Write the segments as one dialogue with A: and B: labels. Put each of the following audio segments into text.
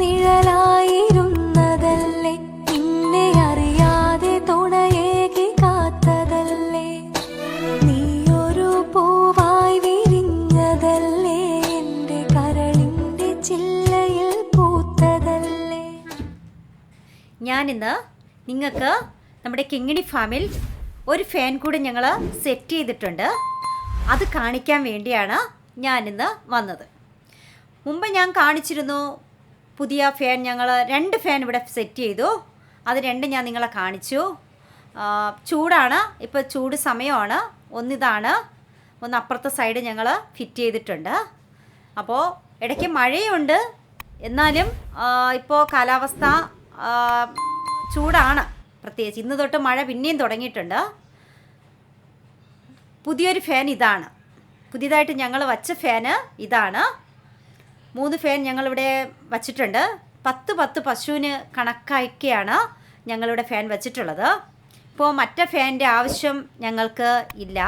A: നിഴലായിരുന്നതല്ലേ? നിന്നെ അറിയാതെ തുണയേകി കാത്തതല്ലേ? പൂവായി വിരിഞ്ഞതല്ലേ? എന്റെ കരളിന്റെ പൂത്തതല്ലേ?
B: ഞാനിന്ന് നിങ്ങൾക്ക് നമ്മുടെ കിങ്ങിണി ഫാമിൽ ഒരു ഫാൻ കൂടെ ഞങ്ങൾ സെറ്റ് ചെയ്തിട്ടുണ്ട്. അത് കാണിക്കാൻ വേണ്ടിയാണ് ഞാനിന്ന് വന്നത്. മുമ്പ് ഞാൻ കാണിച്ചിരുന്നു പുതിയ ഫാൻ ഞങ്ങൾ രണ്ട് ഫാൻ ഇവിടെ സെറ്റ് ചെയ്തു. അത് രണ്ടും ഞാൻ നിങ്ങളെ കാണിച്ചു. ചൂടാണ്. ഇപ്പോൾ ചൂട് സമയമാണ്. ഒന്നിതാണ്. ഒന്ന് അപ്പുറത്തെ സൈഡ് ഞങ്ങൾ ഫിറ്റ് ചെയ്തിട്ടുണ്ട്. അപ്പോൾ ഇടയ്ക്ക് മഴയുണ്ട്. എന്നാലും ഇപ്പോൾ കാലാവസ്ഥ ചൂടാണ് പ്രത്യേകിച്ച്. ഇന്ന് തൊട്ട് മഴ പിന്നെയും തുടങ്ങിയിട്ടുണ്ട്. പുതിയൊരു ഫാൻ ഇതാണ്. പുതിയതായിട്ട് ഞങ്ങൾ വച്ച ഫാന് ഇതാണ്. മൂന്ന് ഫാൻ ഞങ്ങളിവിടെ വച്ചിട്ടുണ്ട്. പത്ത് പത്ത് പശുവിന് കണക്കാക്കിയാണ് ഞങ്ങളിവിടെ ഫാൻ വച്ചിട്ടുള്ളത്. ഇപ്പോൾ മറ്റേ ഫാനിന്റെ ആവശ്യം ഞങ്ങൾക്ക് ഇല്ല.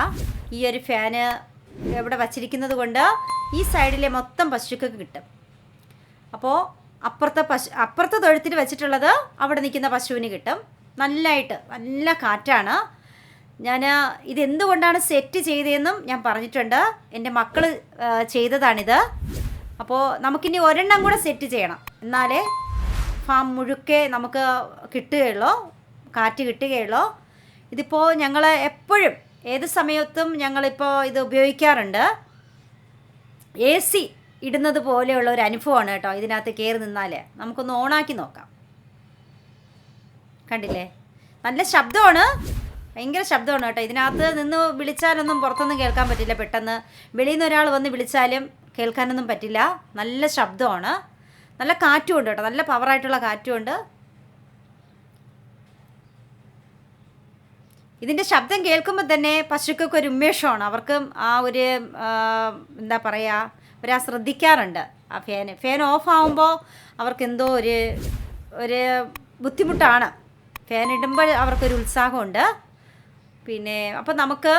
B: ഈ ഒരു ഫാന് ഇവിടെ വച്ചിരിക്കുന്നത് കൊണ്ട് ഈ സൈഡിലെ മൊത്തം പശുക്കൾക്ക് കിട്ടും. അപ്പോൾ അപ്പുറത്തെ പശു അപ്പുറത്തെ തൊഴുത്തിൽ വെച്ചിട്ടുള്ളത് അവിടെ നിൽക്കുന്ന പശുവിന് കിട്ടും. നല്ലതായിട്ട് നല്ല കാറ്റാണ്. ഞാൻ ഇതെന്തുകൊണ്ടാണ് സെറ്റ് ചെയ്തതെന്നും ഞാൻ പറഞ്ഞിട്ടുണ്ട്. എന്റെ മക്കൾ ചെയ്തതാണിത്. അപ്പോൾ നമുക്കിനി ഒരെണ്ണം കൂടെ സെറ്റ് ചെയ്യണം. എന്നാലേ ഫാം മുഴുക്കെ നമുക്ക് കിട്ടുകയുള്ളൂ കാറ്റ് കിട്ടുകയുള്ളൂ. ഇതിപ്പോൾ ഞങ്ങൾ എപ്പോഴും ഏത് സമയത്തും ഞങ്ങളിപ്പോൾ ഇത് ഉപയോഗിക്കാറുണ്ട്. എ സി ഇടുന്നത് പോലെയുള്ള ഒരു അനുഭവമാണ് കേട്ടോ ഇതിനകത്ത് കയറി നിന്നാൽ നമുക്കൊന്ന് ഓണാക്കി നോക്കാം. കണ്ടില്ലേ? നല്ല ശബ്ദമാണ്. ഭയങ്കര ശബ്ദമാണ് കേട്ടോ. ഇതിനകത്ത് നിന്ന് വിളിച്ചാലൊന്നും പുറത്തൊന്നും കേൾക്കാൻ പറ്റില്ല. പെട്ടെന്ന് വെളിയിൽ നിന്ന് ഒരാൾ വന്ന് വിളിച്ചാലും കേൾക്കാനൊന്നും പറ്റില്ല. നല്ല ശബ്ദമാണ്. നല്ല കാറ്റും ഉണ്ട് കേട്ടോ. നല്ല പവറായിട്ടുള്ള കാറ്റും ഉണ്ട് ഇതിന്റെ ശബ്ദം കേൾക്കുമ്പോൾ തന്നെ പശുക്കൾക്ക് ഒരു ഉന്മേഷമാണ്. അവർക്കും ആ ഒരു എന്താ പറയുക അവരാ ശ്രദ്ധിക്കാറുണ്ട് ആ ഫാന് ഫാൻ ഓഫ് ആകുമ്പോൾ അവർക്ക് എന്തോ ഒരു ഒരു ബുദ്ധിമുട്ടാണ്. ഫാൻ ഇടുമ്പോൾ അവർക്കൊരു ഉത്സാഹമുണ്ട്. പിന്നെ അപ്പോൾ നമുക്ക്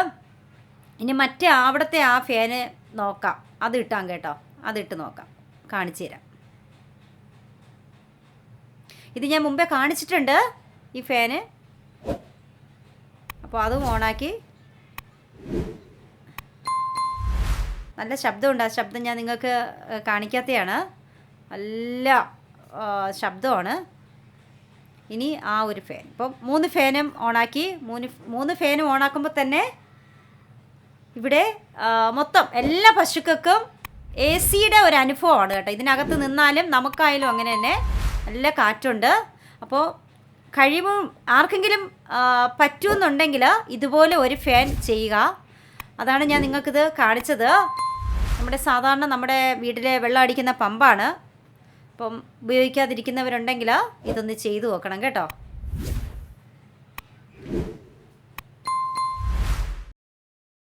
B: ഇനി മറ്റേ അവിടുത്തെ ആ ഫാന് നോക്കാം. അത് ഇട്ടാം കേട്ടോ. അത് ഇട്ട് നോക്കാം. കാണിച്ചു തരാം. ഇത് ഞാൻ മുമ്പേ കാണിച്ചിട്ടുണ്ട് ഈ ഫാന്. അപ്പോൾ അതും ഓണാക്കി. നല്ല ശബ്ദമുണ്ട്. ആ ശബ്ദം ഞാൻ നിങ്ങൾക്ക് കാണിക്കാത്തതാണ് നല്ല ശബ്ദമാണ്. ഇനി ആ ഒരു ഫാൻ. ഇപ്പം മൂന്ന് ഫാനും ഓണാക്കി. മൂന്ന് മൂന്ന് ഫാനും ഓണാക്കുമ്പോൾ തന്നെ ഇവിടെ മൊത്തം എല്ലാ പശുക്കൾക്കും എ സിയുടെ ഒരു അനുഭവമാണ് കേട്ടോ. ഇതിനകത്ത് നിന്നാലും നമുക്കായാലും അങ്ങനെ തന്നെ നല്ല കാറ്റുണ്ട്. അപ്പോൾ കഴിവും ആർക്കെങ്കിലും പറ്റുമെന്നുണ്ടെങ്കിൽ ഇതുപോലെ ഒരു ഫാൻ ചെയ്യുക. അതാണ് ഞാൻ നിങ്ങൾക്കിത് കാണിച്ചത്. നമ്മുടെ സാധാരണ നമ്മുടെ വീട്ടിലെ വെള്ളം അടിക്കുന്ന പമ്പാണ്. അപ്പം ഉപയോഗിക്കാതിരിക്കുന്നവരുണ്ടെങ്കിൽ ഇതൊന്ന് ചെയ്തു നോക്കണം കേട്ടോ.